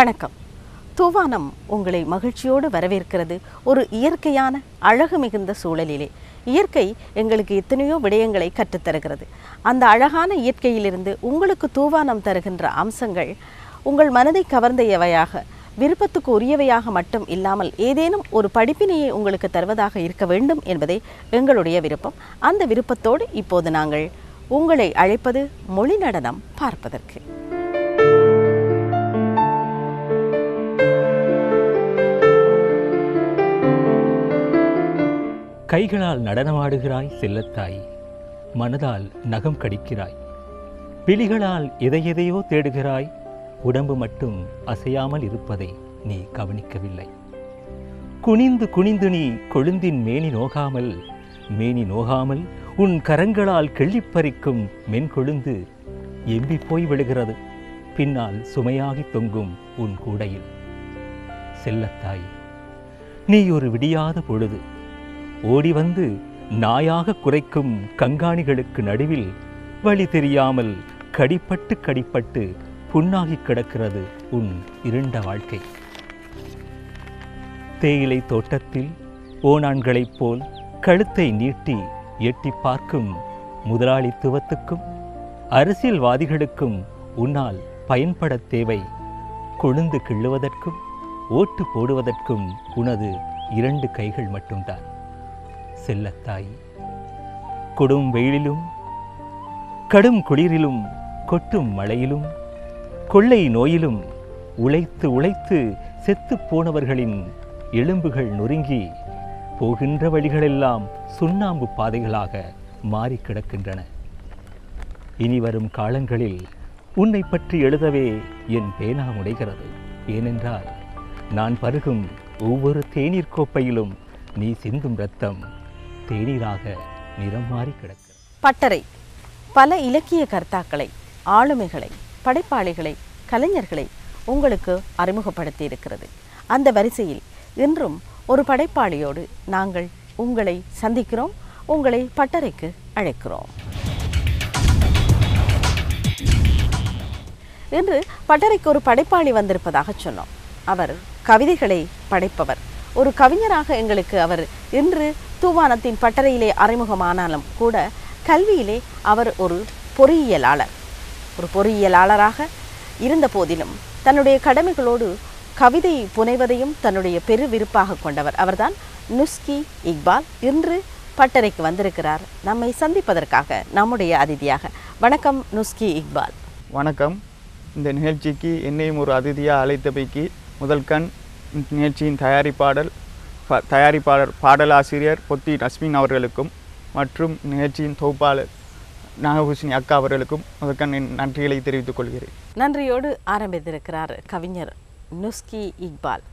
வணக்கம். தூவானம் உங்களை மகிழ்ச்சியோடு வரவேற்கிறது. ஒரு இயற்கையான அழகு மிகுந்த சூழலிலே. இயற்கை எங்களுக்கு எத்தனையோ விடயங்களை கற்றுத்தருகிறது அந்த அழகான இயற்கையிலிருந்து உங்களுக்கு தூவானம் தருகின்ற அம்சங்கள் உங்கள் மனதை கவர்ந்தையவையாக விருப்பத்துக்கு உரியவையாக மட்டும் இல்லாமல் ஏதேனும் ஒரு படிப்பினையை உங்களுக்கு தருவதாக இருக்க வேண்டும் என்பதே எங்களுடைய விருப்பம். அந்த விருப்பத்தோடு இப்போது நாங்கள் உங்களை அழைப்பது மொழி நடனம் பார்ப்பதற்கு. கைகளால் நடனமாடுகிறாய் செல்லத்தாய். மனதால் நகம் கடிக்கிறாய். விழிகளால் எதையெதையோ தேடுகிறாய். உடம்பு மட்டும் அசையாமல் இருப்பதை நீ கவனிக்கவில்லை. குனிந்து குனிந்து நீ கொழுந்தின் மேனி நோகாமல் மேனி நோகாமல் உன் கரங்களால் கிள்ளிப் பறிக்கும் மென்கொழுந்து எம்பி போய் விழுகிறது. பின்னால் சுமையாகி தொங்கும் உன் கூடையில். செல்லத்தாய் நீ ஒரு விடியாத பொழுது ஓடி வந்து நாயாக குறைக்கும் கங்காணிகளுக்கு நடுவில் வழி தெரியாமல் கடிப்பட்டு கடிப்பட்டு புண்ணாகி கிடக்கிறது உன் இருண்ட வாழ்க்கை. தேயிலை தோட்டத்தில் ஓநான்களைப் போல் கழுத்தை நீட்டி எட்டி பார்க்கும் முதலாளித்துவத்துக்கும் அரசியல்வாதிகளுக்கும் உன்னால் பயன்படத் தேவை. கொழுந்து கிள்ளுவதற்கும் ஓட்டு போடுவதற்கும் உனது இரண்டு கைகள் மட்டும்தான். செல்லத்தாய். கொடும் வெயிலிலும் கடும் குளிரிலும் கொட்டும் மழையிலும் கொள்ளை நோயிலும் உழைத்து உழைத்து செத்துப் போனவர்களின் எலும்புகள் நொறுங்கி போகின்ற வழிகளெல்லாம் சுண்ணாம்பு பாதைகளாக மாறி கிடக்கின்றன. இனி வரும் காலங்களில் உன்னை பற்றி எழுதவே என் பேனா முடைகிறது ஏனென்றால் நான் பருகும் ஒவ்வொரு தேநீர் கோப்பையிலும் நீ சிந்தும் ரத்தம் தேநீராக நிறம் மாறி கிடக்கிறது. பட்டறை. பல இலக்கிய கர்த்தாக்களை ஆளுமைகளை படைப்பாளிகளை கலைஞர்களை உங்களுக்கு அறிமுகப்படுத்தி இருக்கிறது அந்த வரிசையில் இன்றும் ஒரு படைப்பாளியோடு நாங்கள் உங்களை சந்திக்கிறோம் உங்களை பட்டறைக்கு அழைக்கிறோம். இன்று பட்டறைக்கு ஒரு படைப்பாளி வந்திருப்பதாக சொன்னோம். அவர் கவிதைகளை படைப்பவர். ஒரு கவிஞராக எங்களுக்கு அவர் இன்று தூவானத்தின் பட்டறையிலே அறிமுகமானாலும் கூட கல்வியிலே அவர் ஒரு பொறியியலாளர். ஒரு பொறியியலாளராக இருந்த போதிலும் தன்னுடைய கடமைகளோடு கவிதை புனைவதையும் தன்னுடைய பெரு விருப்பாக கொண்டவர். அவர்தான் நுஸ்கி இக்பால் இன்று பட்டறைக்கு வந்திருக்கிறார். நம்மை சந்திப்பதற்காக நம்முடைய அதிதியாக. வணக்கம் நுஸ்கி இக்பால். வணக்கம். இந்த நிகழ்ச்சிக்கு என்னையும் ஒரு அதிதியாக அழைத்தபைக்கு முதல் கண் இந்த நிகழ்ச்சியின் தயாரிப்பாடல் தயாரிப்பாளர் பாடலாசிரியர் பொத்தி நஸ்மின் அவர்களுக்கும் மற்றும் நிகழ்ச்சியின் தொகுப்பாளர் நாகபூஷணி அக்கா அவர்களுக்கும் அதற்கான நன்றிகளை தெரிவித்துக் கொள்கிறேன். நன்றியோடு ஆரம்பித்திருக்கிறார் கவிஞர் நுஸ்கி இக்பால்.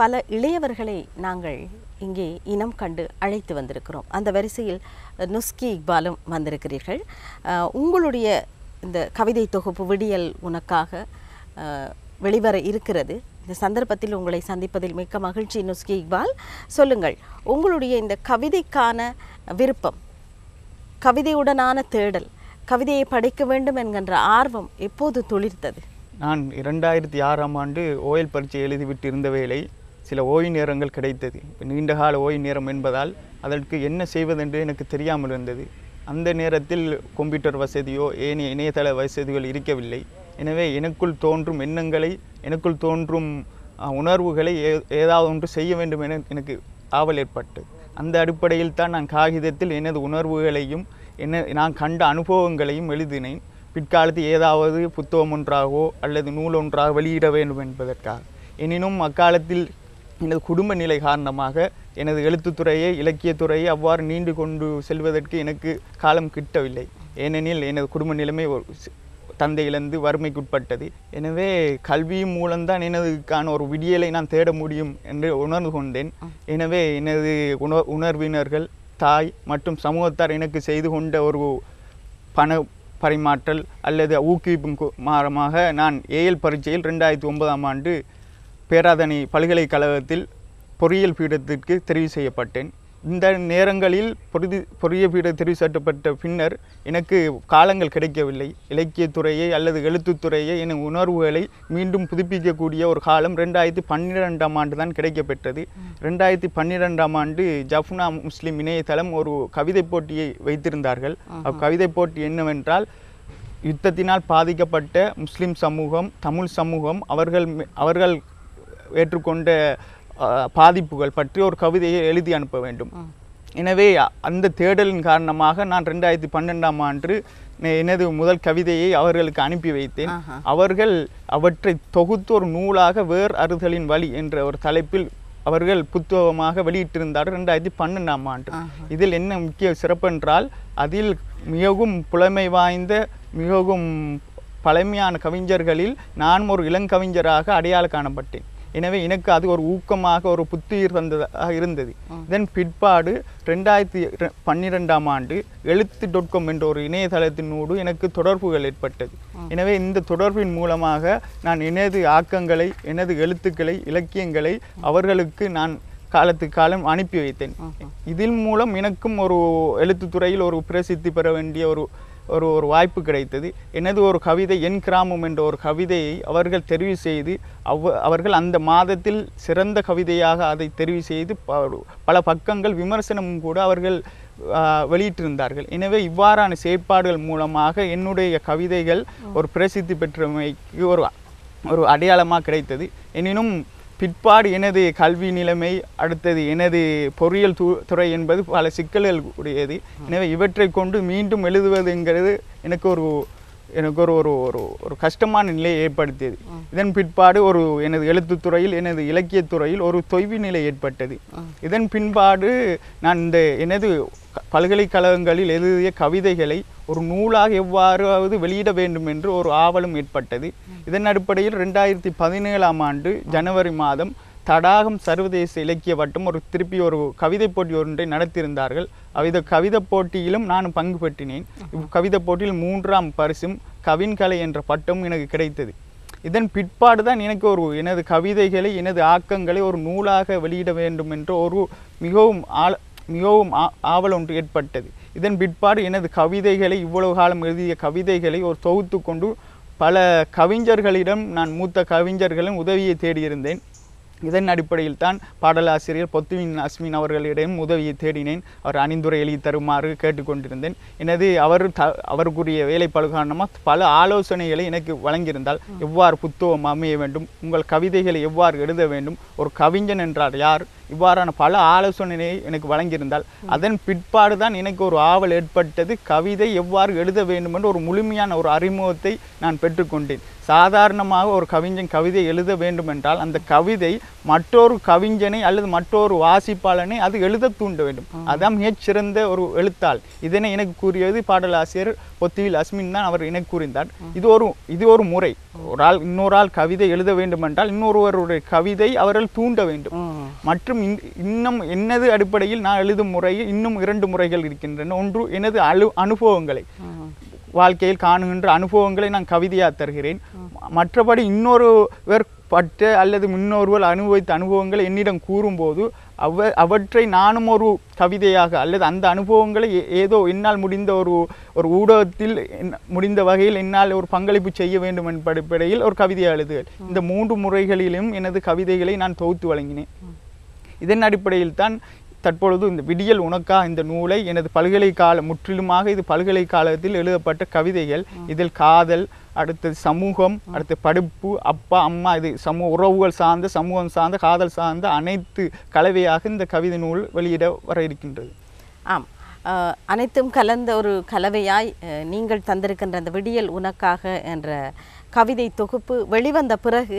பல இளையவர்களை நாங்கள் இங்கே இனம் கண்டு அழைத்து வந்திருக்கிறோம். அந்த வரிசையில் நுஸ்கி இக்பாலும் வந்திருக்கிறீர்கள். உங்களுடைய இந்த கவிதை தொகுப்பு விடியல் உனக்காக வெளிவர இருக்கிறது. இந்த சந்தர்ப்பத்தில் உங்களை சந்திப்பதில் மிக்க மகிழ்ச்சி நுஸ்கி இக்பால். சொல்லுங்கள் உங்களுடைய இந்த கவிதைக்கான விருப்பம் கவிதையுடனான தேடல் கவிதையை படைக்க வேண்டும் என்கின்ற ஆர்வம் எப்போது துளிர்த்தது? நான் இரண்டாயிரத்தி ஆறாம் ஆண்டு ஓயல் பரீட்சை எழுதிவிட்டு இருந்த வேளை சில ஓய்வு நேரங்கள் கிடைத்தது. நீண்டகால ஓய்வு நேரம் என்பதால் அதற்கு என்ன செய்வதென்று எனக்கு தெரியாமல் இருந்தது. அந்த நேரத்தில் கம்ப்யூட்டர் வசதியோ ஏனைய இணையதள வசதிகள் இருக்கவில்லை. எனவே எனக்குள் தோன்றும் எண்ணங்களை எனக்குள் தோன்றும் உணர்வுகளை ஏ- ஏதாவது ஒன்று செய்ய வேண்டும் என எனக்கு ஆவல் ஏற்பட்டது அந்த அடிப்படையில் தான் நான் காகிதத்தில் எனது உணர்வுகளையும் என்ன நான் கண்ட அனுபவங்களையும் எழுதினேன். பிற்காலத்தில் ஏதாவது புத்தகம் ஒன்றாகவோ அல்லது நூல் ஒன்றாக வெளியிட வேண்டும் என்பதற்காக. எனினும் அக்காலத்தில் எனது குடும்ப நிலை காரணமாக எனது எழுத்துத்துறையை இலக்கியத்துறையை அவ்வாறு நீண்டு கொண்டு செல்வதற்கு எனக்கு காலம் கிட்டவில்லை. ஏனெனில் எனது குடும்ப நிலைமை தந்தை இழந்து வறுமைக்குட்பட்டது. எனவே கல்வியின் மூலம்தான் எனதுக்கான ஒரு விடியலை நான் தேட முடியும் என்று உணர்ந்து கொண்டேன். எனவே எனது உணர் உணர்வினர்கள் தாய் மற்றும் சமூகத்தார் எனக்கு செய்து கொண்ட ஒரு பண பரிமாற்றல் அல்லது ஊக்குவிப்பும் மாறமாக நான் ஏஎல் பரீட்சையில் ரெண்டாயிரத்தி ஒன்பதாம் ஆண்டு பேராதனை பல்கலைக்கழகத்தில் பொறியியல் பீடத்திற்கு தெரிவு செய்யப்பட்டேன். இந்த நேரங்களில் பொருதி பொரிய பீட தெரிவு சட்டப்பட்ட பின்னர் எனக்கு காலங்கள் கிடைக்கவில்லை. இலக்கியத்துறையை அல்லது எழுத்துத்துறையை என உணர்வுகளை மீண்டும் புதுப்பிக்கக்கூடிய ஒரு காலம் ரெண்டாயிரத்தி பன்னிரெண்டாம் ஆண்டு தான் கிடைக்கப்பெற்றது. ரெண்டாயிரத்தி பன்னிரெண்டாம் ஆண்டு ஜஃப்னா முஸ்லிம் இணையதளம் ஒரு கவிதை போட்டியை வைத்திருந்தார்கள். அக்கவிதை போட்டி என்னவென்றால் யுத்தத்தினால் பாதிக்கப்பட்ட முஸ்லிம் சமூகம் தமிழ் சமூகம் அவர்கள் அவர்கள் ஏற்றுக்கொண்ட பாதிப்புகள் பற்றி ஒரு கவிதையை எழுதி அனுப்ப வேண்டும். எனவே அந்த தேடலின் காரணமாக நான் ரெண்டாயிரத்தி பன்னெண்டாம் ஆண்டு எனது முதல் கவிதையை அவர்களுக்கு அனுப்பி வைத்தேன். அவர்கள் அவற்றை தொகுத்து ஒரு நூலாக வேர் அறுதலின் வழி என்ற ஒரு தலைப்பில் அவர்கள் புத்தகமாக வெளியிட்டிருந்தார் ரெண்டாயிரத்தி பன்னெண்டாம் ஆண்டு. இதில் என்ன முக்கிய சிறப்பென்றால் அதில் மிகவும் புலமை வாய்ந்த மிகவும் பழமையான கவிஞர்களில் நானும் ஒரு இளங்கவிஞராக அடையாளம் காணப்பட்டேன். எனவே எனக்கு அது ஒரு ஊக்கமாக ஒரு புத்துயிர் தந்ததாக இருந்தது. இதன் பிற்பாடு ரெண்டாயிரத்தி பன்னிரெண்டாம் ஆண்டு எழுத்து டாட் காம் என்ற ஒரு இணையதளத்தினோடு எனக்கு தொடர்புகள் ஏற்பட்டது. எனவே இந்த தொடர்பின் மூலமாக நான் எனது ஆக்கங்களை எனது எழுத்துக்களை இலக்கியங்களை அவர்களுக்கு நான் காலத்துக்கு காலம் அனுப்பி வைத்தேன். இதில் மூலம் எனக்கும் ஒரு எழுத்துத்துறையில் ஒரு பிரசித்தி பெற வேண்டிய ஒரு ஒரு ஒரு வாய்ப்பு கிடைத்தது. எனது ஒரு கவிதை என் கிராமம் என்ற ஒரு கவிதையை அவர்கள் தெரிவு செய்து அவ அவர்கள் அந்த மாதத்தில் சிறந்த கவிதையாக அதை தெரிவு செய்து பல பக்கங்கள் விமர்சனமும் கூட அவர்கள் வெளியிட்டிருந்தார்கள். எனவே இவ்வாறான செயற்பாடுகள் மூலமாக என்னுடைய கவிதைகள் ஒரு பிரசித்தி பெற்றமைக்கு ஒரு ஒரு அடையாளமாக கிடைத்தது. எனினும் பிற்பாடு எனது கல்வி நிலைமை அடுத்தது எனது பொறியியல் து துறை என்பது பல சிக்கல்கள் உடையது எனவே இவற்றை கொண்டு மீண்டும் எழுதுவதுங்கிறது எனக்கு ஒரு எனக்கு ஒரு ஒரு ஒரு ஒரு கஷ்டமான நிலையை ஏற்படுத்தியது. இதன் பிற்பாடு ஒரு எனது எழுத்துத்துறையில் எனது இலக்கியத்துறையில் ஒரு தொய்வு நிலை ஏற்பட்டது. இதன் பின்பாடு நான் இந்த எனது பல்கலைக்கழகங்களில் எழுதிய கவிதைகளை ஒரு நூலாக எவ்வாறாவது வெளியிட வேண்டும் என்று ஒரு ஆவலும் ஏற்பட்டது. இதன் அடிப்படையில் ரெண்டாயிரத்தி பதினேழாம் ஆண்டு ஜனவரி மாதம் தடாகம் சர்வதேச இலக்கிய வட்டம் ஒரு திருப்பி ஒரு கவிதை போட்டி ஒன்றை நடத்தியிருந்தார்கள். அவ்வித கவிதை போட்டியிலும் நான் பங்கு பெற்றினேன். இவ் கவிதை போட்டியில் மூன்றாம் பரிசும் கவின்கலை என்ற பட்டமும் எனக்கு கிடைத்தது. இதன் பிற்பாடு தான் எனக்கு ஒரு எனது கவிதைகளை எனது ஆக்கங்களை ஒரு நூலாக வெளியிட வேண்டும் என்ற ஒரு மிகவும் ஆழ மிகவும் ஆ- ஆவல் ஒன்று ஏற்பட்டது. இதன் பிற்பாடு எனது கவிதைகளை இவ்வளவு காலம் எழுதிய கவிதைகளை ஒரு தொகுத்து கொண்டு பல கவிஞர்களிடம் நான் மூத்த கவிஞர்களின் உதவியை தேடியிருந்தேன். இதன் அடிப்படையில் தான் பாடலாசிரியர் பொத்துவின் அஸ்மின் அவர்களிடம் உதவியை தேடினேன். அவர் அணிந்துரை எழுதி தருமாறு கேட்டுக்கொண்டிருந்தேன். எனது அவர் த அவருக்குரிய வேலை பழு காரணமாக பல ஆலோசனைகளை எனக்கு வழங்கியிருந்தால் எவ்வாறு புத்தகம் அமைய வேண்டும்? உங்கள் கவிதைகளை எவ்வாறு எழுத வேண்டும்? ஒரு கவிஞன் என்றால் யார்? இவ்வாறான பல ஆலோசனையை எனக்கு வழங்கியிருந்தால் அதன் பிற்பாடு தான் எனக்கு ஒரு ஆவல் ஏற்பட்டது. கவிதை எவ்வாறு எழுத வேண்டும் என்று ஒரு முழுமையான ஒரு அறிமுகத்தை நான் பெற்றுக்கொண்டேன். சாதாரணமாக ஒரு கவிஞன் கவிதை எழுத வேண்டும் என்றால் அந்த கவிதை மற்றொரு கவிஞனை அல்லது மற்றொரு வாசிப்பாளனை அது எழுத தூண்ட வேண்டும். அதான் மிகச்சிறந்த ஒரு எழுத்தாள் இதனை எனக்கு கூறியது பாடலாசிரியர் பொத்திவில் அஸ்மின் தான் அவர் எனக்கு கூறினார் இது ஒரு இது ஒரு முறை. ஒரு ஆள் இன்னொரு ஆள் கவிதை எழுத வேண்டும் என்றால் இன்னொருவருடைய கவிதை அவர்கள் தூண்ட வேண்டும். மற்றும் இன்- இன்னும் எனது அடிப்படையில் நான் எழுதும் முறையில் இன்னும் இரண்டு முறைகள் இருக்கின்றன. ஒன்று எனது அனு அனுபவங்களை வாழ்க்கையில் காணுகின்ற அனுபவங்களை நான் கவிதையாக தருகிறேன். மற்றபடி இன்னொருவர் பட்ட அல்லது முன்னொருவர் அனுபவித்த அனுபவங்களை என்னிடம் கூறும்போது அவ அவற்றை நானும் ஒரு கவிதையாக அல்லது அந்த அனுபவங்களை ஏதோ என்னால் முடிந்த ஒரு ஒரு ஊடகத்தில் முடிந்த வகையில் என்னால் ஒரு பங்களிப்பு செய்ய வேண்டும் என்ற அடிப்படையில் ஒரு கவிதையை எழுதுகிறேன் இந்த மூன்று முறைகளிலும் எனது கவிதைகளை நான் தொகுத்து வழங்கினேன். இதன் அடிப்படையில் தான் தற்பொழுது இந்த விடியல் உனக்கா இந்த நூலை எனது பல்கலைக்கால முற்றிலுமாக இது பல்கலைக்காலத்தில் எழுதப்பட்ட கவிதைகள். இதில் காதல் அடுத்தது சமூகம் அடுத்து படிப்பு அப்பா அம்மா இது சமூக உறவுகள் சார்ந்த சமூகம் சார்ந்த காதல் சார்ந்த அனைத்து கலவையாக இந்த கவிதை நூல் வெளியிட வர இருக்கின்றது. ஆம். அனைத்தும் கலந்த ஒரு கலவையாய் நீங்கள் தந்திருக்கின்ற அந்த விடியல் உனக்காக என்ற கவிதை தொகுப்பு வெளிவந்த பிறகு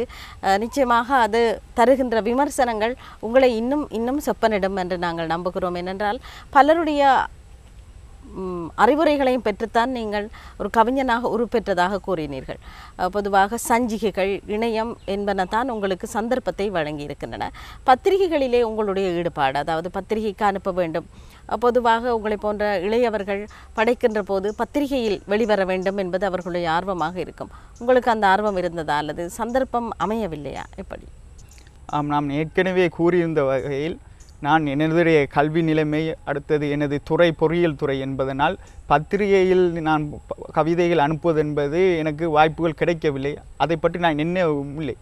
நிச்சயமாக அது தருகின்ற விமர்சனங்கள் உங்களை இன்னும் இன்னும் செப்பனிடும் என்று நாங்கள் நம்புகிறோம். ஏனென்றால் பலருடைய அறிவுரைகளையும் பெற்றுத்தான் நீங்கள் ஒரு கவிஞனாக உருப்பெற்றதாக கூறினீர்கள். பொதுவாக சஞ்சிகைகள் இணையம் என்பன தான் உங்களுக்கு சந்தர்ப்பத்தை வழங்கி இருக்கின்றன பத்திரிகைகளிலே உங்களுடைய ஈடுபாடு அதாவது பத்திரிகைக்கு அனுப்ப வேண்டும் பொதுவாக உங்களை போன்ற இளையவர்கள் படைக்கின்ற போது பத்திரிகையில் வெளிவர வேண்டும் என்பது அவர்களுடைய ஆர்வமாக இருக்கும். உங்களுக்கு அந்த ஆர்வம் இருந்ததா அல்லது சந்தர்ப்பம் அமையவில்லையா? எப்படி? ஆம் நாம் ஏற்கனவே கூறியிருந்த வகையில் நான் எனதுடைய கல்வி நிலைமை அடுத்தது எனது துறை பொறியியல் துறை என்பதனால் பத்திரிகையில் நான் கவிதைகள் அனுப்புவது என்பது எனக்கு வாய்ப்புகள் கிடைக்கவில்லை. அதை பற்றி நான் என்ன இல்லை.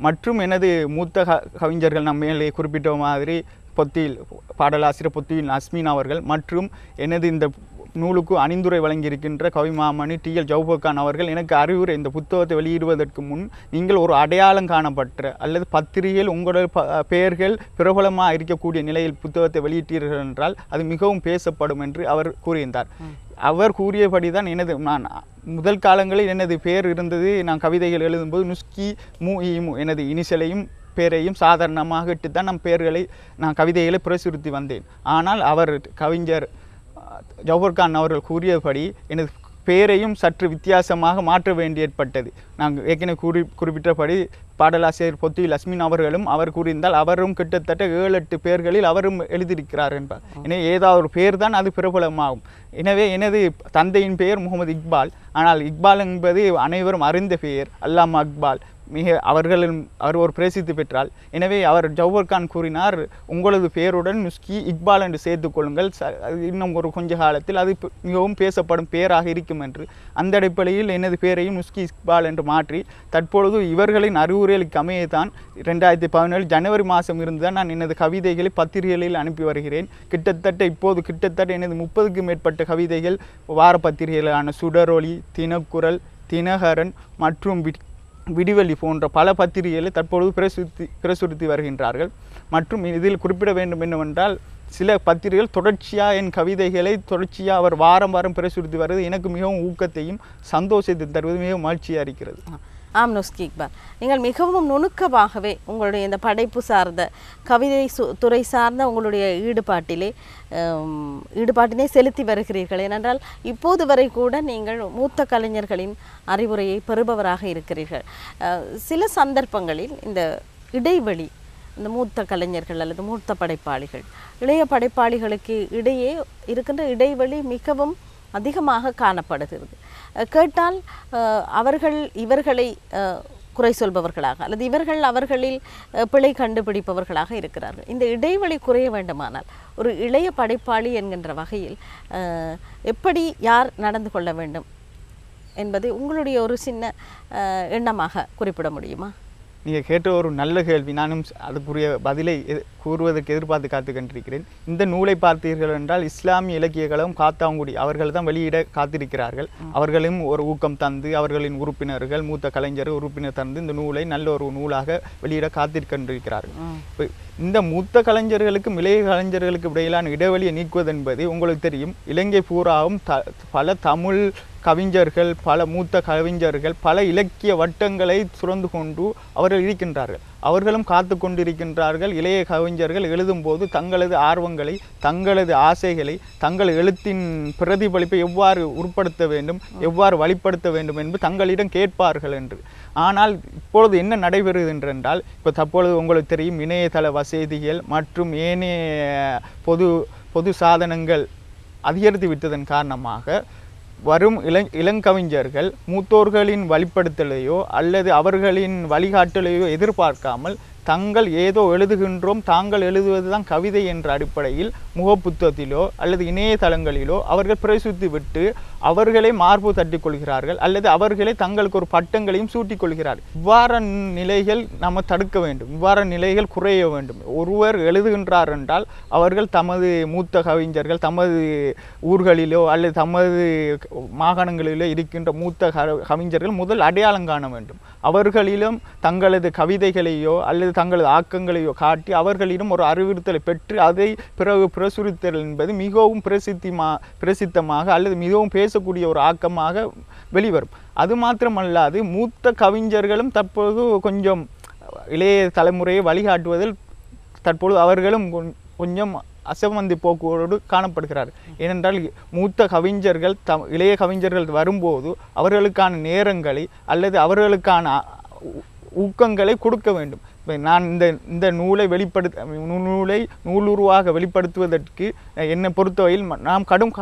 மற்றும் எனது மூத்த க கவிஞர்கள் நம்ம மேலே குறிப்பிட்ட மாதிரி பொத்தியில் பாடலாசிரியர் பொத்தியில் அஸ்மின் அவர்கள் மற்றும் எனது இந்த நூலுக்கு அணிந்துரை வழங்கியிருக்கின்ற கவிமாமணி டி. எல். ஜவுபக்கான் அவர்கள் எனக்கு அறிவுரை இந்த புத்தகத்தை வெளியிடுவதற்கு முன் நீங்கள் ஒரு அடையாளம் காணப்பட்ட அல்லது பத்திரிகையில் உங்களோட ப பெயர்கள் பிரபலமாக இருக்கக்கூடிய நிலையில் புத்தகத்தை வெளியிட்டீர்கள் என்றால் அது மிகவும் பேசப்படும் என்று அவர் கூறியிருந்தார். அவர் கூறியபடி தான் எனது நான் முதல் காலங்களில் எனது பெயர் இருந்தது. நான் கவிதைகள் எழுதும்போது நுஸ்கி மு இமு எனது இனிசலையும் பேரையும் சாதாரணமாக இட்டு தான் நம் பெயர்களை நான் கவிதைகளை பிரசுரித்து வந்தேன். ஆனால் அவர் கவிஞர் ஜவஹர்கான் அவர்கள் கூறியபடி எனது பெயரையும் சற்று வித்தியாசமாக மாற்ற வேண்டி ஏற்பட்டது. நாங்கள் ஏற்கனவே கூறி குறிப்பிட்டபடி பாடலாசிரியர் பொத்தியில் அஸ்மின் அவர்களும் அவர் கூறியிருந்தால் அவரும் கிட்டத்தட்ட ஏழு எட்டு பேர்களில் அவரும் எழுதியிருக்கிறார் என்பார். எனவே ஏதாவது ஒரு பேர் தான் அது பிரபலமாகும். எனவே எனது தந்தையின் பெயர் முகமது இக்பால். ஆனால் இக்பால் என்பது அனைவரும் அறிந்த பெயர். அல்லாமா இக்பால். மிக அவர்களின் அவர் ஒரு பிரசித்தி பெற்றால். எனவே அவர் ஜவ்வர் கான் கூறினார் உங்களது பெயருடன் நுஸ்கி இக்பால் என்று சேர்த்து கொள்ளுங்கள். அது இன்னும் ஒரு கொஞ்ச காலத்தில் அது மிகவும் பேசப்படும் பெயராக இருக்கும் என்று. அந்த அடிப்படையில் எனது பெயரையும் நுஸ்கி இக்பால் என்று மாற்றி தற்பொழுது இவர்களின் அறிவுரைகளுக்கு தான் ரெண்டாயிரத்தி பதினேழு ஜனவரி மாதம் இருந்துதான் நான் எனது கவிதைகளை பத்திரிகைகளில் அனுப்பி வருகிறேன். கிட்டத்தட்ட இப்போது கிட்டத்தட்ட எனது முப்பதுக்கும் மேற்பட்ட கவிதைகள் வார பத்திரிகைகளான சுடரொளி தினக்குரல் தினகரன் மற்றும் விடிவெளி போன்ற பல பத்திரிகைகளை தற்பொழுது பிரசுத்தி பிரசுரித்து வருகின்றார்கள். மற்றும் இதில் குறிப்பிட வேண்டும் என்னவென்றால் சில பத்திரிகைகள் தொடர்ச்சியாக என் கவிதைகளை தொடர்ச்சியாக அவர் வாரம் வாரம் பிரசுரித்து வருவது எனக்கு மிகவும் ஊக்கத்தையும் சந்தோஷத்தை தருவது மிகவும் மகிழ்ச்சியாக இருக்கிறது. ஆம் நுஸ்கி நீங்கள் மிகவும் நுணுக்கமாகவே உங்களுடைய இந்த படைப்பு சார்ந்த கவிதை சு துறை சார்ந்த உங்களுடைய ஈடுபாட்டிலே ஆம், ஈடுபாட்டினை செலுத்தி வருகிறீர்கள். ஏனென்றால் இப்போது வரை கூட நீங்கள் மூத்த கலைஞர்களின் அறிவுரையை பெறுபவராக இருக்கிறீர்கள். சில சந்தர்ப்பங்களில் இந்த இடைவெளி இந்த மூத்த கலைஞர்கள் அல்லது மூத்த படைப்பாளிகள் இளைய படைப்பாளிகளுக்கு இடையே இருக்கின்ற இடைவெளி மிகவும் அதிகமாக காணப்படுகிறது. கேட்டால் அவர்கள் இவர்களை குறை சொல்பவர்களாக அல்லது இவர்கள் அவர்களில் பிழை கண்டுபிடிப்பவர்களாக இருக்கிறார்கள். இந்த இடைவெளி குறைய வேண்டுமானால் ஒரு இளைய படைப்பாளி என்கின்ற வகையில் எப்படி யார் நடந்து கொள்ள வேண்டும் என்பதை உங்களுடைய ஒரு சின்ன எண்ணமாக குறிப்பிட முடியுமா? நீங்கள் கேட்ட ஒரு நல்ல கேள்வி. நானும் அதுக்குரிய பதிலை கூறுவதற்கு எதிர்பார்த்து காத்து கண்டிருக்கிறேன் இந்த நூலை பார்த்தீர்கள் என்றால் இஸ்லாமிய இலக்கிய கழகம் காத்தாங்குடி அவர்கள் தான் வெளியிட காத்திருக்கிறார்கள். அவர்களும் ஒரு ஊக்கம் தந்து அவர்களின் உறுப்பினர்கள் மூத்த கலைஞர் உறுப்பினர் தந்து இந்த நூலை நல்ல ஒரு நூலாக வெளியிட காத்திருக்கின்றிருக்கிறார்கள். இந்த மூத்த கலைஞர்களுக்கும் இளைய கலைஞர்களுக்கு இடையிலான இடைவெளியை நீக்குவது என்பது உங்களுக்கு தெரியும். இலங்கை பூராவும் த பல தமிழ் கவிஞர்கள் பல மூத்த கவிஞர்கள் பல இலக்கிய வட்டங்களை சுரந்து கொண்டு அவர்கள் இருக்கின்றார்கள். அவர்களும் காத்து கொண்டிருக்கின்றார்கள். இளைய கவிஞர்கள் எழுதும்போது தங்களது ஆர்வங்களை தங்களது ஆசைகளை தங்கள் எழுத்தின் பிரதிபலிப்பை எவ்வாறு உட்படுத்த வேண்டும் எவ்வாறு வழிப்படுத்த வேண்டும் என்று தங்களிடம் கேட்பார்கள் என்று. ஆனால் இப்பொழுது என்ன நடைபெறுகிறது என்றால் இப்போ தற்பொழுது உங்களுக்கு தெரியும் இணையதள வசதிகள் மற்றும் ஏனைய பொது பொது சாதனங்கள் அதிகரித்து விட்டதன் காரணமாக வரும் இளங் இளங்கவிஞர்கள் மூத்தோர்களின் வழிப்படுத்தலையோ அல்லது அவர்களின் வழிகாட்டலையோ எதிர்பார்க்காமல் தங்கள் ஏதோ எழுதுகின்றோம் தாங்கள் எழுதுவதுதான் கவிதை என்ற அடிப்படையில் முகப்புத்தகத்திலோ அல்லது இணையதளங்களிலோ அவர்கள் பிரசுத்தி விட்டு அவர்களே மார்பு தட்டிக் கொள்கிறார்கள் அல்லது அவர்களே தங்களுக்கு ஒரு பட்டங்களையும் சூட்டிக் கொள்கிறார்கள் இவ்வாறு நிலைகள் நம்ம தடுக்க வேண்டும். இவ்வாறு நிலைகள் குறைய வேண்டும். ஒருவர் எழுதுகின்றார் என்றால் அவர்கள் தமது மூத்த கவிஞர்கள் தமது ஊர்களிலோ அல்லது தமது மாகாணங்களிலோ இருக்கின்ற மூத்த கவிஞர்கள் முதல் அடையாளம் காண வேண்டும். அவர்களிலும் தங்களது கவிதைகளையோ அல்லது தங்களது ஆக்கங்களையோ காட்டி அவர்களிடம் ஒரு அறிவுறுத்தலை பெற்று அதை பிறகு பிரசுரித்தல் என்பது மிகவும் பிரசித்திமா பிரசித்தமாக அல்லது மிகவும் பேசக்கூடிய ஒரு ஆக்கமாக வெளிவரும். அது மாத்திரமல்லாது மூத்த கவிஞர்களும் தற்போது கொஞ்சம் இளைய தலைமுறையை வழிகாட்டுவதில் தற்பொழுது அவர்களும் கொஞ்சம் அசமந்தி போக்குவரோடு காணப்படுகிறார். ஏனென்றால் மூத்த கவிஞர்கள் தம் இளைய கவிஞர்கள் வரும்போது அவர்களுக்கான நேரங்களை அல்லது அவர்களுக்கான ஊக்கங்களை கொடுக்க வேண்டும். நான் இந்த இந்த நூலை வெளிப்படுத்த நூலை நூலுருவாக வெளிப்படுத்துவதற்கு அஹ், என்னை பொறுத்தவரையில் நாம் கடும்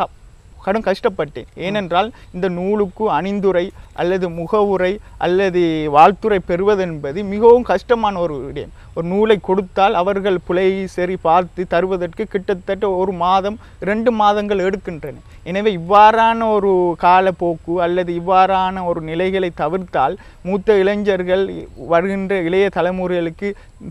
கடும் கஷ்டப்பட்டேன். ஏனென்றால் இந்த நூலுக்கு அணிந்துரை அல்லது முகவுரை அல்லது வாழ்த்துரை பெறுவதென்பது மிகவும் கஷ்டமான ஒரு விடயம். ஒரு நூலை கொடுத்தால் அவர்கள் புலையை சரி பார்த்து தருவதற்கு கிட்டத்தட்ட ஒரு மாதம் ரெண்டு மாதங்கள் எடுக்கின்றன. எனவே இவ்வாறான ஒரு காலப்போக்கு அல்லது இவ்வாறான ஒரு நிலைகளை தவிர்த்தால் மூத்த இளைஞர்கள் வருகின்ற இளைய தலைமுறைகளுக்கு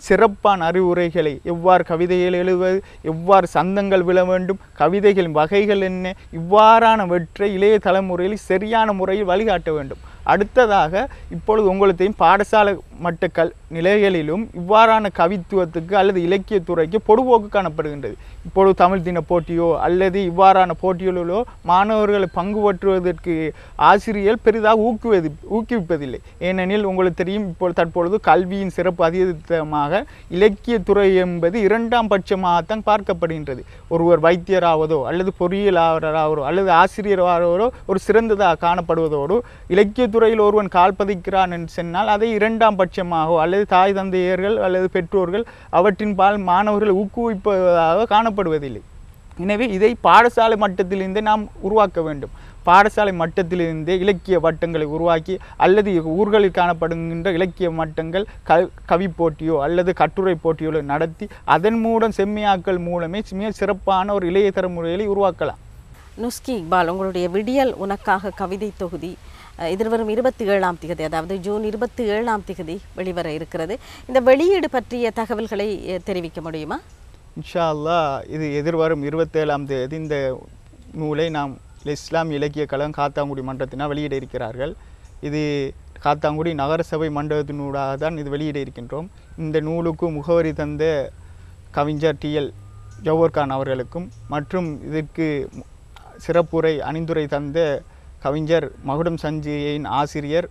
சிறப்பான அறிவுரைகளை எவ்வாறு கவிதைகள் எழுவது எவ்வாறு சந்தங்கள் விழ வேண்டும் கவிதைகளின் வகைகள் என்ன இவ்வாறானவற்றை இளைய தலைமுறையில் சரியான முறையில் வழிகாட்ட வேண்டும். அடுத்ததாக இப்பொழுது உங்களுத்தையும் பாடசாலை மட்ட கல் நிலைகளிலும் இவ்வாறான கவித்துவத்துக்கு அல்லது இலக்கியத்துறைக்கு பொடுபோக்கு காணப்படுகின்றது. இப்பொழுது தமிழ் தின போட்டியோ அல்லது இவ்வாறான போட்டிகளிலோ மாணவர்களை பங்கு பற்றுவதற்கு ஆசிரியர் பெரிதாக ஊக்குவது ஊக்குவிப்பதில்லை. ஏனெனில் உங்களுக்கு தெரியும் இப்போது தற்பொழுது கல்வியின் சிறப்பு அதிகமாக இலக்கியத்துறை என்பது இரண்டாம் பட்சமாகத்தான் பார்க்கப்படுகின்றது. ஒருவர் வைத்தியராவதோ அல்லது பொறியியலாளராகவோ அல்லது ஆசிரியராகவோ ஒரு சிறந்ததாக காணப்படுவதோடு இலக்கியத்துறையில் ஒருவன் கால் பதிக்கிறான் என்று சொன்னால் அதை இரண்டாம் பட்சமாகவோ அல்லது தாய் தந்தையர்கள் அல்லது பெற்றோர்கள் அவற்றின் பால் மாணவர்கள் ஊக்குவிப்பதாக காணப்படுவதில்லை. எனவே இதை பாடசாலை மட்டத்திலிருந்தே நாம் உருவாக்க வேண்டும். பாடசாலை மட்டத்திலிருந்தே இலக்கிய வட்டங்களை உருவாக்கி அல்லது ஊர்களில் காணப்படுகின்ற இலக்கிய மட்டங்கள் க கவி போட்டியோ அல்லது கட்டுரை போட்டியோ நடத்தி அதன் மூலம் செம்மியாக்கள் மூலமே மிக சிறப்பான ஒரு இளைய முறையை உருவாக்கலாம். நுஸ்கி இக்பால் உங்களுடைய விடியல் உனக்காக கவிதை தொகுதி. எதிர்வரும் இருபத்தி ஏழாம் திகதி அதாவது ஜூன் இருபத்தி ஏழாம் திகதி வெளிவர இருக்கிறது. இந்த வெளியீடு பற்றிய தகவல்களை தெரிவிக்க முடியுமா? இன்ஷா அல்லாஹ் இது எதிர்வரும் இருபத்தேழாம் தேதி இந்த நூலை நாம் இஸ்லாம் இலக்கிய கழகம் காத்தாங்குடி மன்றத்தினால் வெளியிட இருக்கிறார்கள். இது காத்தாங்குடி நகரசபை மண்டபத்தினூடாக தான் இது வெளியிட இருக்கின்றோம். இந்த நூலுக்கு முகவரி தந்த கவிஞர் டிஎல் ஜவஹர்கான் அவர்களுக்கும் மற்றும் இதற்கு சிறப்புரை அணிந்துரை தந்த கவிஞர் மகுடம் சஞ்சியின் ஆசிரியர்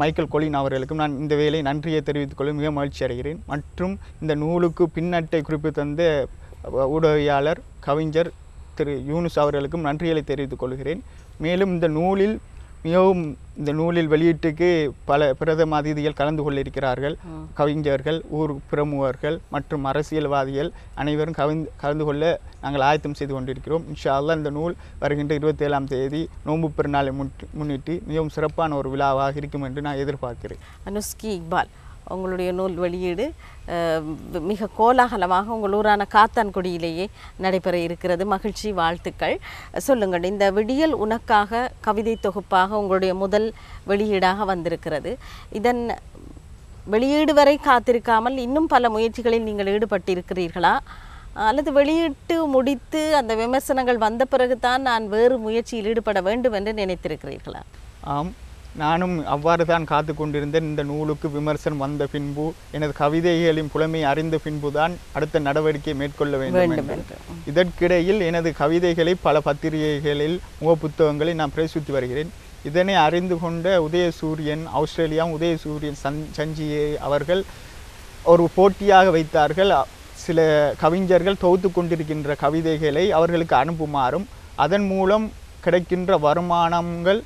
மைக்கேல் கொலின் அவர்களுக்கும் நான் இந்த வேலை நன்றியை தெரிவித்துக் கொள்ள மிக மகிழ்ச்சி அடைகிறேன். மற்றும் இந்த நூலுக்கு பின்னட்டை குறிப்பு தந்த ஊடகவியாளர் கவிஞர் திரு யூனுஸ் அவர்களுக்கும் நன்றிகளை தெரிவித்துக் கொள்கிறேன். மேலும் இந்த நூலில் மிகவும் இந்த நூலில் வெளியீட்டுக்கு பல பிரதம அதிதிகள் கலந்து கொள்ளிருக்கிறார்கள். கவிஞர்கள் ஊர் பிரமுகர்கள் மற்றும் அரசியல்வாதிகள் அனைவரும் கவிந்து கலந்து கொள்ள நாங்கள் ஆயத்தம் செய்து கொண்டிருக்கிறோம். இன்ஷா அல்லாஹ் இந்த நூல் வருகின்ற இருபத்தேழாம் தேதி நோன்பு பெருநாளை முன்னிட்டு முன்னிட்டு மிகவும் சிறப்பான ஒரு விழாவாக இருக்கும் என்று நான் எதிர்பார்க்கிறேன். நுஸ்கி இக்பால். உங்களுடைய நூல் வெளியீடு மிக கோலாகலமாக உங்கள் ஊரான காத்தான்குடியிலேயே நடைபெற இருக்கிறது. மகிழ்ச்சி வாழ்த்துக்கள். சொல்லுங்கள் இந்த விடியல் உனக்காக கவிதை தொகுப்பாக உங்களுடைய முதல் வெளியீடாக வந்திருக்கிறது. இதன் வெளியீடு வரை காத்திருக்காமல் இன்னும் பல முயற்சிகளில் நீங்கள் ஈடுபட்டிருக்கிறீர்களா? அல்லது வெளியிட்டு முடித்து அந்த விமர்சனங்கள் வந்த பிறகுதான் நான் வேறு முயற்சியில் ஈடுபட வேண்டும் என்று நினைத்திருக்கிறீர்களா? ஆம். நானும் அவ்வாறு தான் காத்து கொண்டிருந்தேன். இந்த நூலுக்கு விமர்சனம் வந்த பின்பு எனது கவிதைகளின் புலமை அறிந்த பின்புதான் அடுத்த நடவடிக்கை மேற்கொள்ள வேண்டும் இதற்கிடையில் எனது கவிதைகளை பல பத்திரிகைகளில் முகப்புத்தகங்களை நான் பிரசுரித்து வருகிறேன். இதனை அறிந்து கொண்ட உதயசூரியன் ஆஸ்திரேலியா உதயசூரியன் சன் சஞ்சியை அவர்கள் ஒரு போட்டியாக வைத்தார்கள். சில கவிஞர்கள் தொகுத்து கொண்டிருக்கின்ற கவிதைகளை அவர்களுக்கு அனுப்புமாறும் அதன் மூலம் கிடைக்கின்ற வருமானங்கள்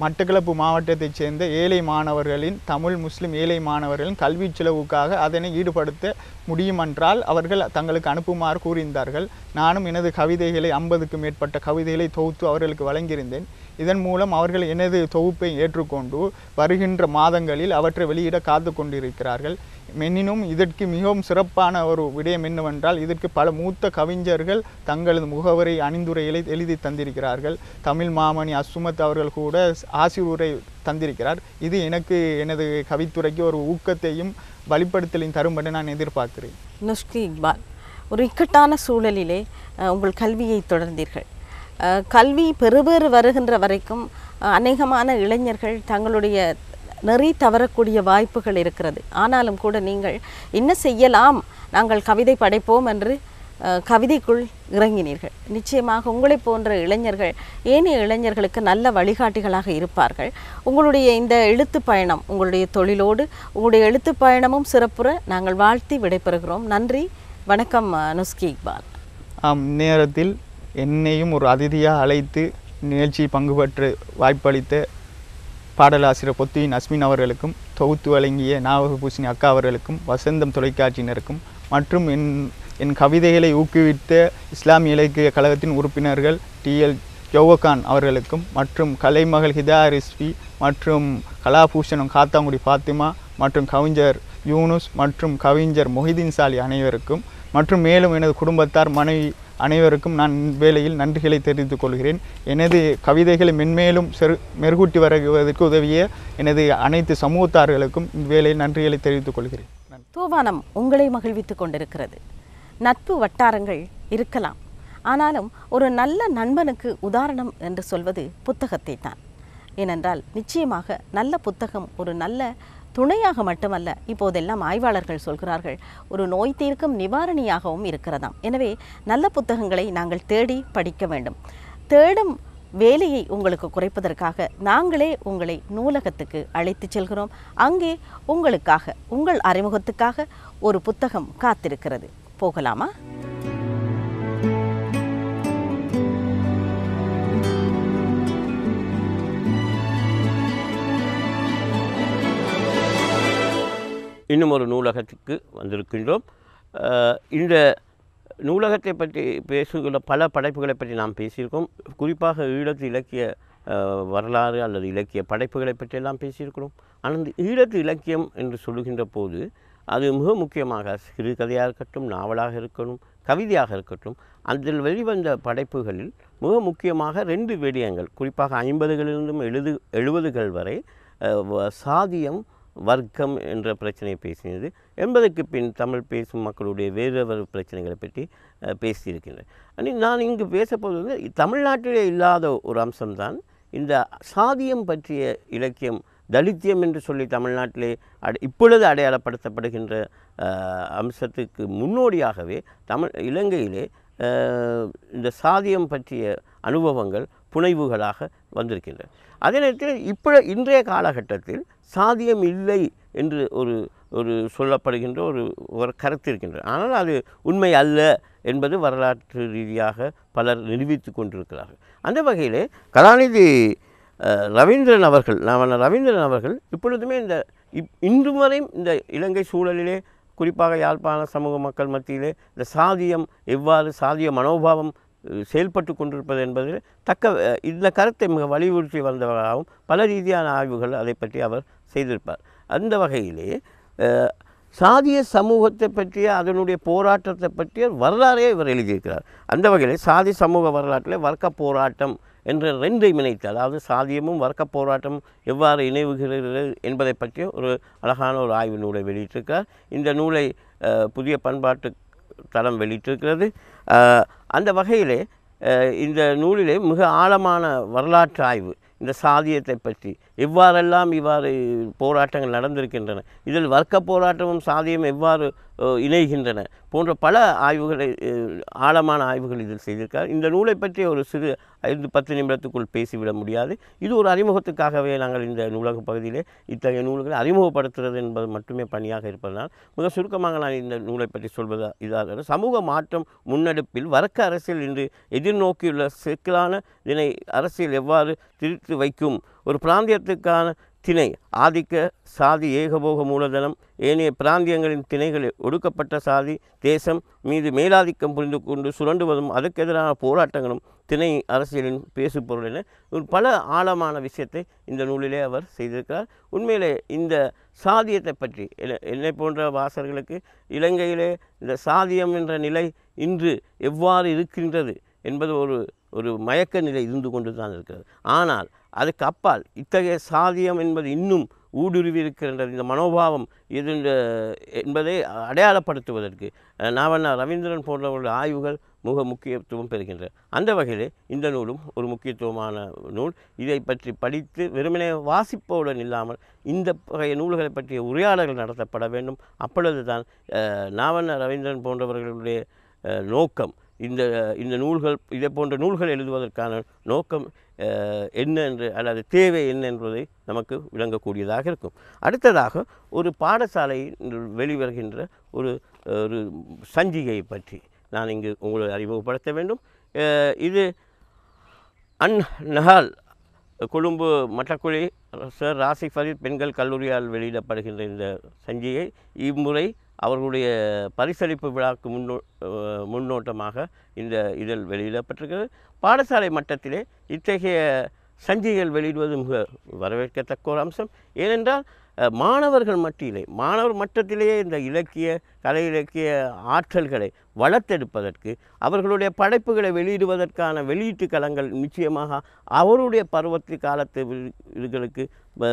மட்டக்களப்பு மாவட்டத்தைச் சேர்ந்த ஏழை மாணவர்களின் தமிழ் முஸ்லிம் ஏழை மாணவர்களின் கல்வி செலவுக்காக அதனை ஈடுபடுத்த முடியுமென்றால் அவர்கள் தங்களுக்கு அனுப்புமாறு கூறியிருந்தார்கள். நானும் எனது கவிதைகளை ஐம்பதுக்கும் மேற்பட்ட கவிதைகளை தொகுத்து அவர்களுக்கு வழங்கியிருந்தேன். இதன் மூலம் அவர்கள் எனது தொகுப்பை ஏற்றுக்கொண்டு வருகின்ற மாதங்களில் அவற்றை வெளியிட காத்து கொண்டிருக்கிறார்கள். மெனினும் இதற்கு மிகவும் சிறப்பான ஒரு விடயம் என்னவென்றால் இதற்கு பல மூத்த கவிஞர்கள் தங்களது முகவரை அணிந்துரைகளை எழுதி தந்திருக்கிறார்கள். தமிழ் மாமணி அசுமத் அவர்கள் கூட ஆசிரியரை தந்திருக்கிறார். இது எனக்கு எனது கவித்துறைக்கு ஒரு ஊக்கத்தையும் வழிப்படுத்தலையும் தரும் என்று நான் எதிர்பார்க்கிறேன். நுஷ்கி இக்பால் ஒரு இக்கட்டான சூழலிலே உங்கள் கல்வியை தொடர்ந்தீர்கள். கல்வி பெறுபேறு வருகின்ற வரைக்கும் அநேகமான இளைஞர்கள் தங்களுடைய நெறி தவறக்கூடிய வாய்ப்புகள் இருக்கிறது. ஆனாலும் கூட நீங்கள் என்ன செய்யலாம்? நாங்கள் கவிதை படைப்போம் என்று கவிதைக்குள் இறங்கினீர்கள். நிச்சயமாக உங்களைப் போன்ற இளைஞர்கள் ஏனைய இளைஞர்களுக்கு நல்ல வழிகாட்டிகளாக இருப்பார்கள். உங்களுடைய இந்த எழுத்து பயணம் உங்களுடைய தொழிலோடு உங்களுடைய எழுத்து பயணமும் சிறப்புற நாங்கள் வாழ்த்தி விடைபெறுகிறோம். நன்றி வணக்கம் நுஸ்கி இக்பால். ஆம் நேரத்தில் என்னையும் ஒரு அதிதியாக அழைத்து நிகழ்ச்சி பங்கு பெற்று வாய்ப்பளித்த பாடலாசிரியர் பொத்தியின் அஸ்மின் அவர்களுக்கும் தொகுத்து வழங்கிய நாவகபூசணி அக்கா அவர்களுக்கும் வசந்தம் தொலைக்காட்சியினருக்கும் மற்றும் என் என் கவிதைகளை ஊக்குவித்த இஸ்லாமிய இலக்கிய கழகத்தின் உறுப்பினர்கள் டிஎல் ஜோவகான் அவர்களுக்கும் மற்றும் கலைமகள் ஹிதா ரிஸ்வி மற்றும் கலாபூஷணம் காத்தாங்குடி ஃபாத்திமா மற்றும் கவிஞர் யூனுஸ் மற்றும் கவிஞர் மொஹிதீன் சாலி அனைவருக்கும் மற்றும் மேலும் எனது குடும்பத்தார் மனைவி அனைவருக்கும் நான் வேளையில் நன்றிகளை தெரிவித்துக் கொள்கிறேன். எனது கவிதைகளை மென்மேலும் செரு மெருகூட்டி வருவதற்கு உதவிய எனது அனைத்து சமூகத்தார்களுக்கும் இவ்வேளையில் நன்றிகளை தெரிவித்துக் கொள்கிறேன். தூவானம் உங்களை மகிழ்வித்துக் கொண்டிருக்கிறது. நட்பு வட்டாரங்கள் இருக்கலாம். ஆனாலும் ஒரு நல்ல நண்பனுக்கு உதாரணம் என்று சொல்வது புத்தகத்தை தான். ஏனென்றால் நிச்சயமாக நல்ல புத்தகம் ஒரு நல்ல துணையாக மட்டுமல்ல இப்போதெல்லாம் ஆய்வாளர்கள் சொல்கிறார்கள் ஒரு நோய் தீர்க்கும் நிவாரணியாகவும் இருக்கிறதாம். எனவே நல்ல புத்தகங்களை நாங்கள் தேடி படிக்க வேண்டும். தேடும் வேலையை உங்களுக்கு குறைப்பதற்காக நாங்களே உங்களை நூலகத்துக்கு அழைத்துச் செல்கிறோம். அங்கே உங்களுக்காக உங்கள் அறிமுகத்துக்காக ஒரு புத்தகம் காத்திருக்கிறது. போகலாமா? இன்னும் ஒரு நூலகத்துக்கு வந்திருக்கின்றோம். இந்த நூலகத்தை பற்றி பேசுகிற பல படைப்புகளை பற்றி நாம் பேசியிருக்கோம். குறிப்பாக ஈழத்து இலக்கிய வரலாறு அல்லது இலக்கிய படைப்புகளை பற்றியெல்லாம் பேசியிருக்கிறோம். ஆனால் இந்த ஈழத்து இலக்கியம் என்று சொல்லுகின்ற போது அது மிக முக்கியமாக சிறுகதையாக இருக்கட்டும் நாவலாக இருக்கட்டும் கவிதையாக இருக்கட்டும் அதில் வெளிவந்த படைப்புகளில் மிக முக்கியமாக ரெண்டு விடயங்கள். குறிப்பாக ஐம்பதுகளிலிருந்தும் எழுது எழுபதுகள் வரை சாதியம் வர்க்கம் என்ற பிரச்சனையை பேசினது. என்பதற்கு பின் தமிழ் பேசும் மக்களுடைய வேறு பிரச்சனைகளை பற்றி பேசியிருக்கின்றேன் நான் இங்கு பேசப்போது வந்து தமிழ்நாட்டிலே இல்லாத ஒரு அம்சம்தான் இந்த சாதியம் பற்றிய இலக்கியம் தலித்தியம் என்று சொல்லி தமிழ்நாட்டிலே அட இப்பொழுது அடையாளப்படுத்தப்படுகின்ற அம்சத்துக்கு முன்னோடியாகவே தமிழ் இலங்கையிலே இந்த சாதியம் பற்றிய அனுபவங்கள் புனைவுகளாக வந்திருக்கின்றன. அதே நேரத்தில் இப்போ இன்றைய காலகட்டத்தில் சாதியம் இல்லை என்று ஒரு ஒரு சொல்லப்படுகின்ற ஒரு ஒரு கருத்து இருக்கின்றது. ஆனால் அது உண்மை அல்ல என்பது வரலாற்று ரீதியாக பலர் நிரூபித்து கொண்டிருக்கிறார்கள். அந்த வகையிலே கலாநிதி ரவீந்திரன் அவர்கள் நான் ரவீந்திரன் அவர்கள் இப்பொழுதுமே இந்த இப் இன்று வரையும் இந்த இலங்கை சூழலிலே குறிப்பாக யாழ்ப்பாண சமூக மக்கள் மத்தியிலே இந்த சாதியம் எவ்வாறு சாதிய மனோபாவம் செயல்பட்டு கொண்டிருப்பது என்பது தக்க இந்த கருத்தை மிக வலியுறுத்தி வந்தவராகவும் பல ரீதியான ஆய்வுகள் அதை பற்றி அவர் செய்திருப்பார். அந்த வகையிலே சாதிய சமூகத்தை பற்றிய அதனுடைய போராட்டத்தை பற்றிய வரலாறே இவர் எழுதியிருக்கிறார். அந்த வகையில் சாதி சமூக வரலாற்றில் வர்க்க போராட்டம் என்ற ரெண்டை இணைத்து அதாவது சாதியமும் வர்க்க போராட்டம் எவ்வாறு இணைவுகிறது என்பதை பற்றிய ஒரு அழகான ஒரு ஆய்வு நூலை வெளியிட்டிருக்கிறார். இந்த நூலை புதிய பண்பாட்டு தரம் வெளியிட்டிருக்கிறது. அந்த வகையிலே இந்த நூலிலே மிக ஆழமான வரலாற்று ஆய்வு இந்த சாதியத்தை பற்றி எவ்வாறெல்லாம் இவ்வாறு போராட்டங்கள் நடந்திருக்கின்றன இதில் வர்க்க போராட்டமும் சாதியும் எவ்வாறு இணைகின்றன போன்ற பல ஆய்வுகளை ஆழமான ஆய்வுகள் இதில் செய்திருக்கார். இந்த நூலை பற்றி ஒரு சிறு ஐந்து பத்து நிமிடத்துக்குள் பேசிவிட முடியாது. இது ஒரு அறிமுகத்துக்காகவே நாங்கள் இந்த நூலக பகுதியிலே இத்தகைய நூல்களை அறிமுகப்படுத்துறது என்பது மட்டுமே பணியாக இருப்பதனால் மிக சுருக்கமாக நான் இந்த நூலை பற்றி சொல்வது இதாக சமூக மாற்றம் முன்னெடுப்பில் வர்க்க அரசியல் இன்று எதிர்நோக்கியுள்ள சிக்கலான இதனை அரசியல் எவ்வாறு திருத்தி வைக்கும் ஒரு பிராந்தியத்துக்கான திணை ஆதிக்க சாதி ஏகபோக மூலதனம் ஏனைய பிராந்தியங்களின் திணைகளில் ஒடுக்கப்பட்ட சாதி தேசம் மீது மேலாதிக்கம் புரிந்து கொண்டு சுரண்டுவதும் அதற்கு எதிரான போராட்டங்களும் திணை அரசியலின் பேசுபொருள் என பல ஆழமான விஷயத்தை இந்த நூலிலே அவர் செய்திருக்கிறார். உண்மையிலே இந்த சாதியத்தை பற்றி என்ன- என்னை போன்ற வாசர்களுக்கு இலங்கையிலே இந்த சாதியம் என்ற நிலை இன்று எவ்வாறு இருக்கின்றது என்பது ஒரு ஒரு மயக்க நிலை இருந்து கொண்டு தான் இருக்கிறது. ஆனால் அதுக்கு அப்பால் இத்தகைய சாதியம் என்பது இன்னும் ஊடுருவி இருக்கின்றது இந்த மனோபாவம் இது என்பதை அடையாளப்படுத்துவதற்கு நாவண்ணா ரவீந்திரன் போன்றவர்களுடைய ஆய்வுகள் மிக முக்கியத்துவம் பெறுகின்றன அந்த வகையிலே இந்த நூலும் ஒரு முக்கியத்துவமான நூல். இதை பற்றி படித்து வெறுமனே வாசிப்பவுடன் இல்லாமல் இந்த வகை நூல்களை பற்றிய உரையாடல்கள் நடத்தப்பட வேண்டும். அப்பொழுது தான் நாவண்ண ரவீந்திரன் போன்றவர்களுடைய நோக்கம். இந்த இந்த நூல்கள் இதை போன்ற நூல்கள் எழுதுவதற்கான நோக்கம் என்ன என்று அல்லது தேவை என்ன என்பதை நமக்கு விளங்கக்கூடியதாக இருக்கும். அடுத்ததாக ஒரு பாடசாலையில் வெளிவருகின்ற ஒரு ஒரு சஞ்சிகையை பற்றி நான் இங்கு உங்களை அறிமுகப்படுத்த வேண்டும். இது அன் நஹால் கொழும்பு மட்டக்குழி சார் ராசி ஃபரீத் பெண்கள் கல்லூரியால் வெளியிடப்படுகின்ற இந்த சஞ்சிகை. இம்முறை அவர்களுடைய பரிசளிப்பு விழாக்கு முன்னோ முன்னோட்டமாக இந்த இதழ் வெளியிடப்பட்டிருக்கிறது. பாடசாலை மட்டத்திலே இத்தகைய சஞ்சிகள் வெளியிடுவது மிக வரவேற்கத்தக்க ஒரு அம்சம். ஏனென்றால் மாணவர்கள் மட்டியிலே மாணவர் மட்டத்திலேயே இந்த இலக்கிய கலை இலக்கிய ஆற்றல்களை வளர்த்தெடுப்பதற்கு அவர்களுடைய படைப்புகளை வெளியிடுவதற்கான வெளியீட்டு களங்கள் நிச்சயமாக அவருடைய பருவத்து காலத்து இதுகளுக்கு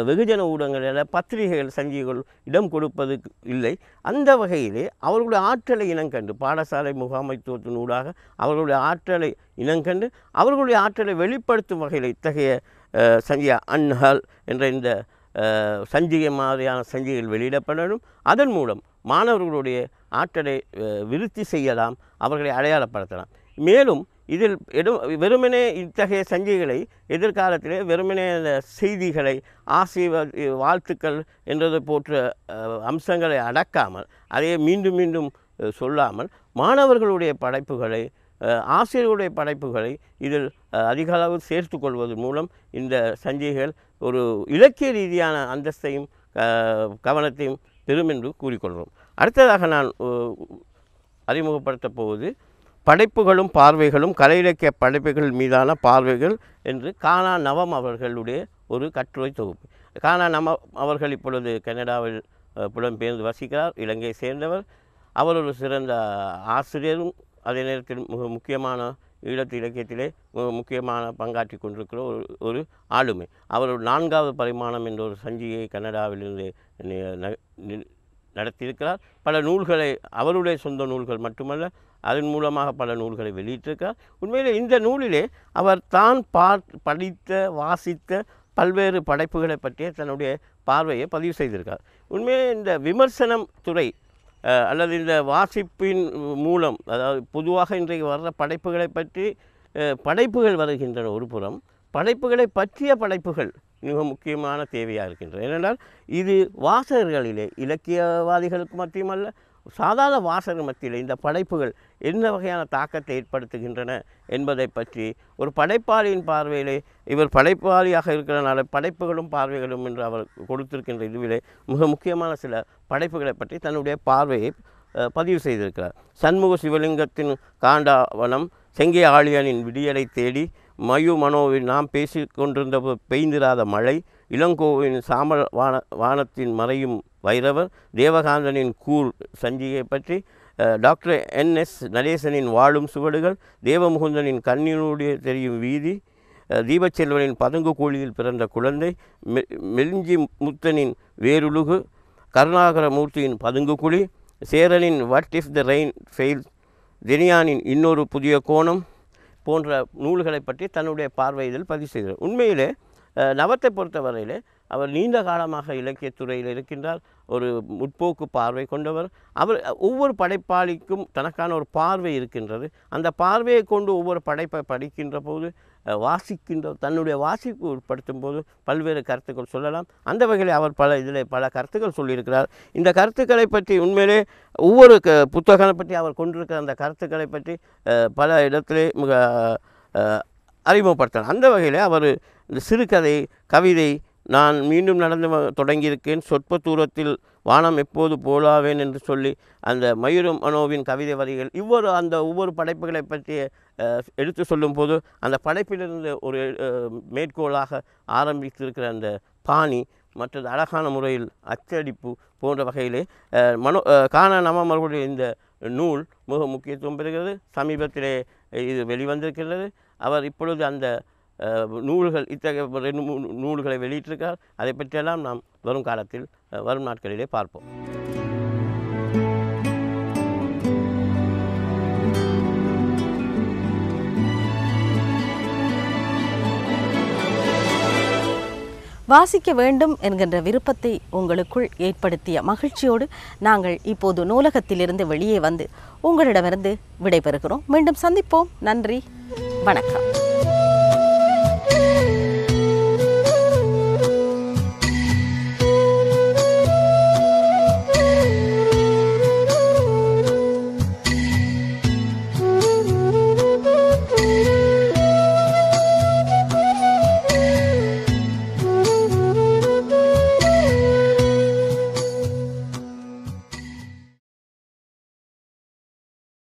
வெகுஜன ஊடகங்களில் பத்திரிகைகள் சங்கிகள் இடம் கொடுப்பது இல்லை. அந்த வகையிலே அவர்களுடைய ஆற்றலை இனங்கண்டு பாடசாலை முகாமைத்துவத்தின் ஊடாக அவர்களுடைய ஆற்றலை இனங்கண்டு அவர்களுடைய ஆற்றலை வெளிப்படுத்தும் வகையில் இத்தகைய அஹ், அன்ஹால் என்ற இந்த சஞ்சிகை மாதிரியான சஞ்சிகைகள் வெளியிடப்படணும். அதன் மூலம் மாணவர்களுடைய ஆற்றலை விருத்தி செய்யலாம் அவர்களை அடையாளப்படுத்தலாம். மேலும் இதில் எடும் வெறுமனே இத்தகைய சஞ்சிகளை எதிர்காலத்திலே வெறுமனே அந்த செய்திகளை ஆசீர்வ வாழ்த்துக்கள் என்றது போன்ற அம்சங்களை அடக்காமல் அதையே மீண்டும் மீண்டும் சொல்லாமல் மாணவர்களுடைய படைப்புகளை ஆசிரியர்களுடைய படைப்புகளை இதில் அதிக அளவு சேர்த்து கொள்வதன் மூலம் இந்த சஞ்சிகைகள் ஒரு இலக்கிய ரீதியான அந்தஸ்தையும் கவனத்தையும் பெறும் என்று கூறிக்கொள்கிறோம். அடுத்ததாக நான் அறிமுகப்படுத்த அறிமுகப்படுத்தப் போவது படைப்புகளும் பார்வைகளும் கலை இலக்கிய படைப்புகள் மீதான பார்வைகள் என்று கானா நவம் அவர்களுடைய ஒரு கட்டுரை தொகுப்பு. கானா நவ அவர்கள் இப்பொழுது கனடாவில் புலம்பெயர்ந்து வசிக்கிறார் இலங்கையை சேர்ந்தவர். அவர் ஒரு சிறந்த ஆசிரியரும் அதே நேரத்தில் மிக முக்கியமான ஈழத்து இலக்கியத்திலே முக்கியமான பங்காற்றி கொண்டிருக்கிற ஒரு ஒரு ஆளுமை. அவர் நான்காவது பரிமாணம் என்ற ஒரு சஞ்சியை கனடாவிலிருந்து ந- நடத்தியிருக்கிறார். பல நூல்களை அவருடைய சொந்த நூல்கள் மட்டுமல்ல அதன் மூலமாக பல நூல்களை வெளியிட்டிருக்கிறார். உண்மையிலே இந்த நூலிலே அவர் தான் பார் படித்த வாசித்த பல்வேறு படைப்புகளை பற்றிய தன்னுடைய பார்வையை பதிவு செய்திருக்கார் உண்மையிலே இந்த விமர்சனம் துறை அல்லது இந்த வாசிப்பின் மூலம் அதாவது பொதுவாக இன்றைக்கு வர்ற படைப்புகளை பற்றி படைப்புகள் வருகின்றன ஒரு புறம் படைப்புகளை பற்றிய படைப்புகள் மிக முக்கியமான தேவையாக இருக்கின்றன. ஏனென்றால் இது வாசகர்களிலே இலக்கியவாதிகளுக்கு மட்டுமல்ல சாதாரண வாசகர் மத்தியில் இந்த படைப்புகள் என்ன வகையான தாக்கத்தை ஏற்படுத்துகின்றன என்பதை பற்றி ஒரு படைப்பாளியின் பார்வையிலே இவர் படைப்பாளியாக இருக்கிறனால படைப்புகளும் பார்வைகளும் என்று அவர் கொடுத்திருக்கின்ற இதுவிலே மிக முக்கியமான சில படைப்புகளை பற்றி தன்னுடைய பார்வையை பதிவு செய்திருக்கிறார். சண்முக சிவலிங்கத்தின் காண்டாவனம் செங்கை ஆழியனின் விடியலை தேடி மயு மனோவில் நாம் பேசி கொண்டிருந்த பெய்ந்திராத மழை இளங்கோவின் சாமல் வான வானத்தின் மறையும் வைரவர் தேவகாந்தனின் கூர் சஞ்சிகை பற்றி டாக்டர் டாக்டர் என்எஸ் நடேசனின் வாழும் சுவடுகள் தேவமுகுந்தனின் கண்ணினுடைய தெரியும் வீதி தீபச்செல்வனின் பதுங்கு கோழியில் பிறந்த குழந்தை மெ மெலிஞ்சி முத்தனின் வேருலுகு கருணாகரமூர்த்தியின் பதுங்கு குழி சேரனின் what if the rain fail தினியானின் இன்னொரு புதிய கோணம் போன்ற நூல்களை பற்றி தன்னுடைய பார்வையில் பதிவு செய்தார் உண்மையிலே நவத்தை பொறுத்தவரையிலே அவர் நீண்ட காலமாக இலக்கியத்துறையில் இருக்கின்றார். ஒரு முற்போக்கு பார்வை கொண்டவர். அவர் ஒவ்வொரு படைப்பாளிக்கும் தனக்கான ஒரு பார்வை இருக்கின்றது. அந்த பார்வையை கொண்டு ஒவ்வொரு படைப்பை படிக்கின்ற போது வாசிக்கின்ற தன்னுடைய வாசிப்பு உட்படுத்தும் போது பல்வேறு கருத்துக்கள் சொல்லலாம். அந்த வகையில் அவர் பல இதில் பல கருத்துக்கள் சொல்லியிருக்கிறார். இந்த கருத்துக்களை பற்றி உண்மையிலே ஒவ்வொரு க புத்தகங்களை பற்றி அவர் கொண்டிருக்கிற அந்த கருத்துக்களை பற்றி பல இடத்திலே மிக அறிமுகப்படுத்தினார் அந்த வகையில் அவர் இந்த சிறுகதை கவிதை நான் மீண்டும் நடந்து வ- தொடங்கியிருக்கேன். சொற்ப தூரத்தில் வானம் எப்போது போலாவேன் என்று சொல்லி அந்த மயூரம் மனோவின் கவிதை வரிகள் இவ்வொரு அந்த ஒவ்வொரு படைப்புகளை பற்றி எடுத்து சொல்லும்போது அந்த படைப்பிலிருந்து ஒரு மேற்கோளாக ஆரம்பித்திருக்கிற அந்த பாணி மற்றது அழகான முறையில் அச்சடிப்பு போன்ற வகையிலே மனோ காண நமமர்களுடைய இந்த நூல் மிக முக்கியத்துவம் பெறுகிறது. சமீபத்திலே இது வெளிவந்திருக்கிறது அவர் இப்பொழுது அந்த நூல்கள் இத்தகைய ரெண்டு மூணு நூல்களை வெளியிட்டிருக்கார் அதை பற்றியெல்லாம் நாம் வரும் காலத்தில் வரும் நாட்களிலே பார்ப்போம். வாசிக்க வேண்டும் என்கின்ற விருப்பத்தை உங்களுக்குள் ஏற்படுத்திய மகிழ்ச்சியோடு நாங்கள் இப்போது நூலகத்திலிருந்து வெளியே வந்து உங்களிடமிருந்து விடைபெறுகிறோம். மீண்டும் சந்திப்போம். நன்றி. வணக்கம்.